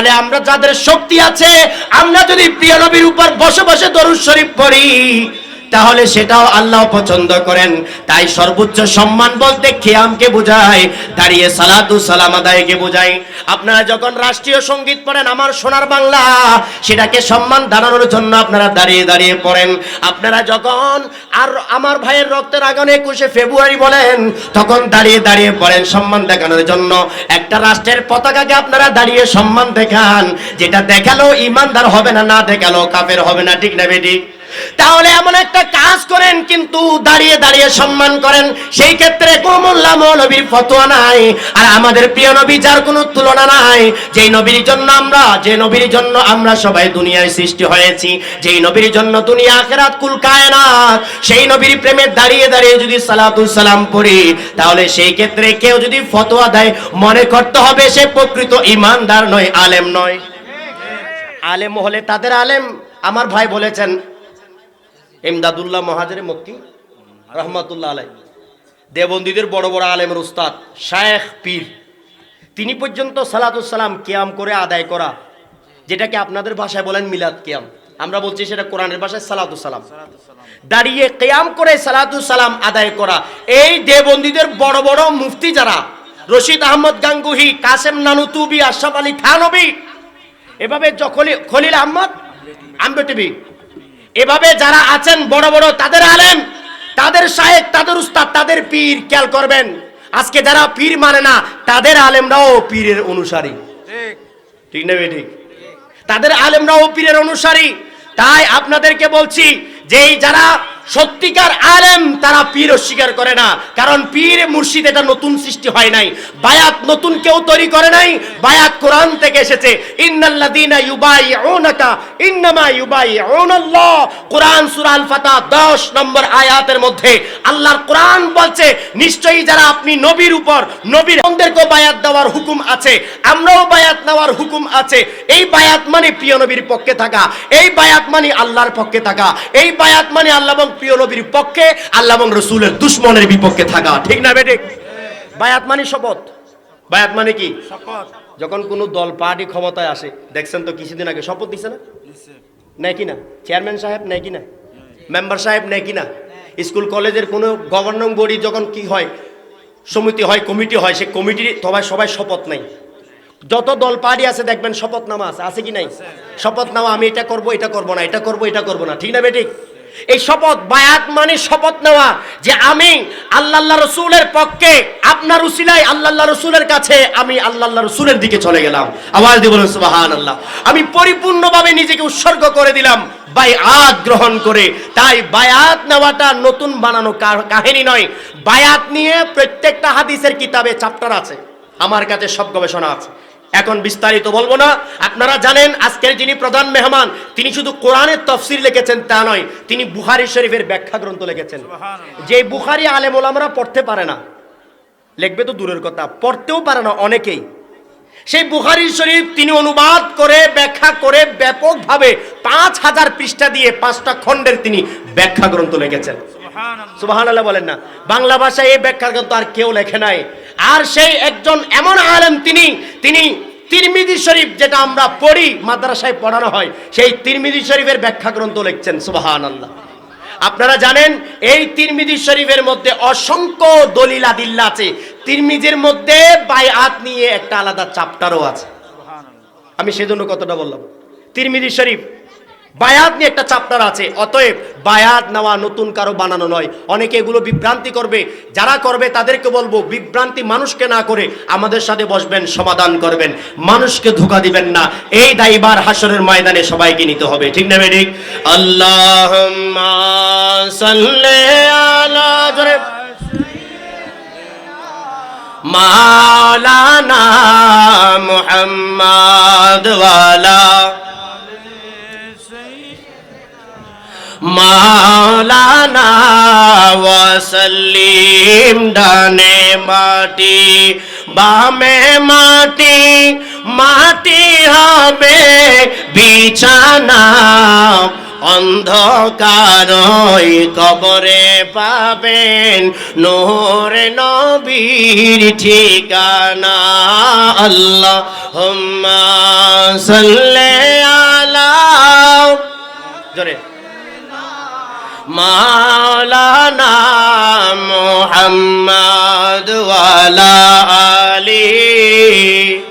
তাহলে আমরা যাদের শক্তি আছে, আমরা যদি প্রিয় নবীর উপর বসে বসে দরুদ শরীফ পড়ি তাহলে সেটাও আল্লাহ পছন্দ করেন। তাই সর্বোচ্চ সম্মান বলতে খেয়ামকে বোঝায়, দাঁড়িয়ে সালাতু সালাম আদায়কে বোঝায়। আপনারা যখন রাষ্ট্রীয় সংগীত পড়েন, আমার সোনার বাংলা, সেটাকে সম্মান দাঁড়ানোর জন্য আপনারা দাঁড়িয়ে দাঁড়িয়ে পড়েন। আপনারা যখন আর আমার ভাইয়ের রক্তের আগানে একুশে ফেব্রুয়ারি বলেন, তখন দাঁড়িয়ে দাঁড়িয়ে পড়েন সম্মান দেখানোর জন্য। একটা রাষ্ট্রের পতাকাকে আপনারা দাঁড়িয়ে সম্মান দেখান, যেটা দেখাল ইমানদার হবে না না দেখাল কাপের হবে না, ঠিক না বেটি? তাহলে এমন একটা কাজ করেন, কিন্তু দাঁড়িয়ে দাঁড়িয়ে সম্মান করেন। সেই ক্ষেত্রে কোমল্লা নবীর ফতোয়া নাই, আর আমাদের প্রিয় নবী যার কোনো তুলনা নাই। যেই নবীর জন্য আমরা, যে নবীর জন্য আমরা সবাই দুনিয়ায় সৃষ্টি হয়েছি, যেই নবীর জন্য দুনিয়া আখেরাত কুল কায়নাত, সেই নবীর প্রেমে দাঁড়িয়ে দাঁড়িয়ে যদি সালাতুল সালাম পড়ি, তাহলে সেই ক্ষেত্রে কেউ যদি ফতোয়া দেয়, মনে করতে হবে সে প্রকৃত ইমানদার নয়, আলেম নয়। আলেম হলে তাদের আলেম। আমার ভাই বলেছেন এমদাদুল্লাহ মহাজের মক্কি রহমতুল্লাহ আলাই দেবন্দীদের বড় বড় আলেমের উস্তাদ, শায়েখ পীর। তিনি পর্যন্ত সালাতুসালাম কিয়াম করে আদায় করা, যেটাকে আপনাদের ভাষায় বলেন মিলাদ কিয়াম। আমরা বলছি সেটা কোরআনের ভাষায় সালাতুসালাম দাঁড়িয়ে কিয়াম করে সালাতুসালাম আদায় করা। এই দেবন্দীদের বড় বড় মুফতি যারা, রশিদ আহমদ গাঙ্গুহি, কাসেম নানুতুবি, আশরাফ আলী থানবী, এভাবে খলিল আহমদ আম্বে টিভি এভাবে যারা আছেন বড় বড় তাদের আলেম তাদের সাহেব তাদের উস্তাদ তাদের পীর খেয়াল করবেন। আজকে যারা পীর মানে না তাদের আলেমরাও পীরের অনুসারী। ঠিক। না ঠিক তাদের আলেমরাও পীরের অনুসারী। তাই আপনাদেরকে বলছি যে যারা সত্যিকার আলেম তারা পীর অস্বীকার করে না। কারণ পীর মুর্শিদ এটা নতুন সৃষ্টি হয় নাই। বায়াত নতুন কেউ তৈরি করে নাই। বায়াত কোরআন থেকে এসেছে ইন্নামা কোরআন আল ফাতা 10 নম্বর আয়াতের মধ্যে আল্লাহর কোরআন বলছে, নিশ্চয়ই যারা আপনি নবীর উপর, নবীর বায়াত দেওয়ার হুকুম আছে, আমরাও বায়াত নেওয়ার হুকুম আছে। এই বায়াত মানে প্রিয় নবীর পক্ষে থাকা, এই বায়াত মানে আল্লাহর পক্ষে থাকা, এই বায়াত মানে আল্লাহ এবং প্রিয় নবীর পক্ষে আল্লাহ এবং রসুলের দুশ্মনের বিপক্ষে থাকা। ঠিক না বেটে? বায়াত মানে শপথ। বায়াত মানে কি? যখন কোনো দল পার্টি ক্ষমতায় আসে দেখছেন তো কিছুদিন আগে শপথ দিছে না? নেয় কি না? চেয়ারম্যান সাহেব নেয় কি না? মেম্বার সাহেব নেয় কি না? স্কুল কলেজের কোনো গভর্নিং বডি যখন কি হয় সমিতি হয় কমিটি হয় সে কমিটির সবাই সবাই শপথ নেই। যত দল পার্টি আছে দেখবেন শপথনামা আছে। আছে কি নাই? শপথ নেওয়া আমি এটা করব এটা করব না এটা করব এটা করব না। ঠিক না বেঠিক এই শপথ বায়াত মানে শপথ নেওয়া যে আমি আল্লাহ রসুলের পক্ষে আপনার উসিলায় আল্লাহ রসুলের কাছে আমি আল্লাহ রসুলের দিকে চলে গেলাম। আওয়াজ দিয়ে সুবাহান আল্লাহ আমি পরিপূর্ণভাবে নিজেকে উৎসর্গ করে দিলাম, বায়াত গ্রহণ করে। তাই বায়াত নেওয়াটা নতুন বানানো কাহিনী নয়। বায়াত নিয়ে প্রত্যেকটা হাদিসের কিতাবে চ্যাপ্টার আছে। আমার কাছে সব গবেষণা আছে। এখন বিস্তারিত বলব না। আপনারা জানেন আজকের যিনি প্রধান মেহমান তিনি শুধু কোরআনের তফসির লিখেছেন তা নয় তিনি বুহারি শরীফের ব্যাখ্যা গ্রন্থ লিখেছেন। যে বুহারি আলেম ওলামরা পড়তে পারে না লিখবে তো দূরের কথা পড়তেও পারে না অনেকেই। সেই বুখারি শরীফ তিনি অনুবাদ করে ব্যাখ্যা করে ব্যাপকভাবে পাঁচ হাজার পৃষ্ঠা দিয়ে পাঁচটা খণ্ডের তিনি ব্যাখ্যা গ্রন্থ লিখেছেন। সুবাহান আল্লাহ বলেন না। বাংলা ভাষায় এই ব্যাখ্যা গ্রন্থ আর কেউ লেখে নাই। আর সেই একজন এমন আলেম তিনি তিনি তিরমিজি শরীফ যেটা আমরা পড়ি মাদ্রাসায় পড়ানো হয় সেই তিরমিজি শরীফের ব্যাখ্যা গ্রন্থ লিখছেন সুবাহান আল্লাহ আপনারা জানেন, এই তিরমিজি শরীফের মধ্যে অসংখ্য দলিল আদিল্লা আছে। তিরমিজির মধ্যে বায়াত নিয়ে একটা আলাদা চাপ্টারও আছে। আমি সেজন্য কথাটা বললাম। তিরমিজি শরীফ বায়াত নিয়ে একটা চাপ্টার আছে। অতএব বায়াত নেওয়া নতুন কারও বানানো নয়। অনেকে এগুলো বিভ্রান্তি করবে। যারা করবে তাদেরকে বলব, বিভ্রান্তি মানুষকে না করে আমাদের সাথে বসবেন, সমাধান করবেন। মানুষকে ধোকা দিবেন না। এই দায়বার হাসরের ময়দানে সবাইকে নিতে হবে। ঠিক না বেডিক আল্লাহ মালানা মুহাম্মদ মাওলানা ওয়াসাল্লিম ডানে মাটি, বামে মাটি মাটি হবে বিছানা। অন্ধকার কবরে পাবেন নূর নবীর ঠিকানা। আল্লাহ হুম্মা সাল্লে আলা জোরে। مولانا محمد والا علی